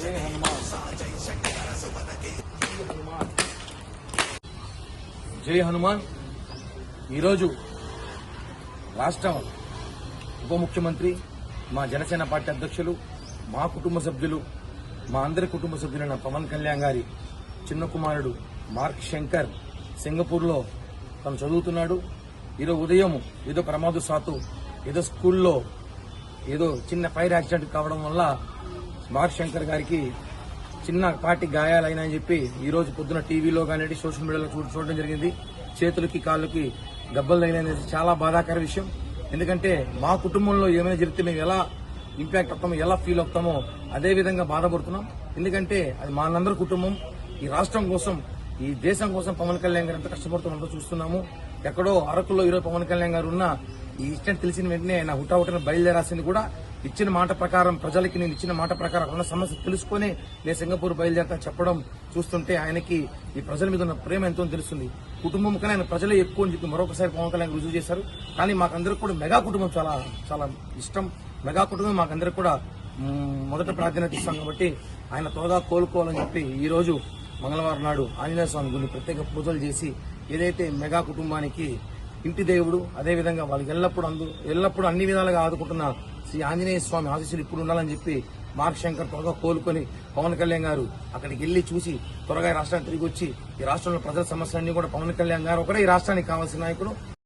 జై హనుమాన్ జై హనుమాన్. ఈరోజు రాష్ట్ర ఉప ముఖ్యమంత్రి మా జనసేన పార్టీ అధ్యక్షులు మా కుటుంబ సభ్యులు మా అందరి కుటుంబ సభ్యులైన పవన్ కళ్యాణ్ గారి చిన్న కుమారుడు మార్క్ శంకర్ సింగపూర్లో తను చదువుతున్నాడు. ఈరోజు ఉదయం ఏదో ప్రమాదశాత్తు ఏదో స్కూల్లో ఏదో చిన్న ఫైర్ యాక్సిడెంట్ కావడం వల్ల మార్క్ శంకర్ గారికి చిన్న పాటి గాయాలైనాయని చెప్పి ఈ రోజు పొద్దున టీవీలో కానీ సోషల్ మీడియాలో చూ చూడడం జరిగింది. చేతులకి కాళ్ళకి దెబ్బలు తగిలినది చాలా బాధాకర విషయం. ఎందుకంటే మా కుటుంబంలో ఏమైనా జరిగితే మేము ఎలా ఇంపాక్ట్ అవుతామో ఎలా ఫీల్ అవుతామో అదే విధంగా బాధపడుతున్నాం. ఎందుకంటే అది మా కుటుంబం. ఈ రాష్ట్రం కోసం ఈ దేశం కోసం పవన్ కళ్యాణ్ గారు ఎంత కష్టపడుతున్నారో చూస్తున్నాము. ఎక్కడో అరకులో ఈరోజు పవన్ కళ్యాణ్ గారు ఉన్న ఈ ఇష్టం తెలిసిన వెంటనే ఆయన హుటాహుటిన బయలుదేరాల్సింది కూడా ఇచ్చిన మాట ప్రకారం ప్రజలకి నేను ఇచ్చిన మాట ప్రకారం ఉన్న సమస్య తెలుసుకొని నేను సింగపూర్ బయలుదేరతా చెప్పడం చూస్తుంటే ఆయనకి ఈ ప్రజల మీద ఉన్న ప్రేమ ఎంతో తెలుస్తుంది. కుటుంబం కన్నా ఆయన ప్రజలే ఎక్కువ అని చెప్పి మరొకసారి పవన్ కళ్యాణ్ రుజువు చేశారు. కానీ మాకందరికి కూడా మెగా కుటుంబం చాలా చాలా ఇష్టం. మెగా కుటుంబం మాకందరికి కూడా మొదట ప్రాధాన్యత ఇస్తాం కాబట్టి ఆయన త్వరగా కోలుకోవాలని చెప్పి ఈ రోజు మంగళవారం నాడు ఆంజనేయ స్వామి గుడిని ప్రత్యేక పూజలు చేసి ఏదైతే మెగా కుటుంబానికి ఇంటి దేవుడు అదేవిధంగా వాళ్ళకి ఎల్లప్పుడూ అందు ఎల్లప్పుడూ అన్ని విధాలుగా ఆదుకుంటున్న శ్రీ ఆంజనేయ స్వామి ఆశీస్సులు ఇప్పుడు ఉండాలని చెప్పి మార్క్ శంకర్ త్వరగా కోలుకొని పవన్ కళ్యాణ్ గారు అక్కడికి వెళ్ళి చూసి త్వరగా రాష్ట్రానికి తిరిగి వచ్చి ఈ రాష్ట్రంలో ప్రజల సమస్యలన్నీ కూడా పవన్ కళ్యాణ్ గారు ఒకటే ఈ రాష్ట్రానికి కావాల్సిన నాయకుడు.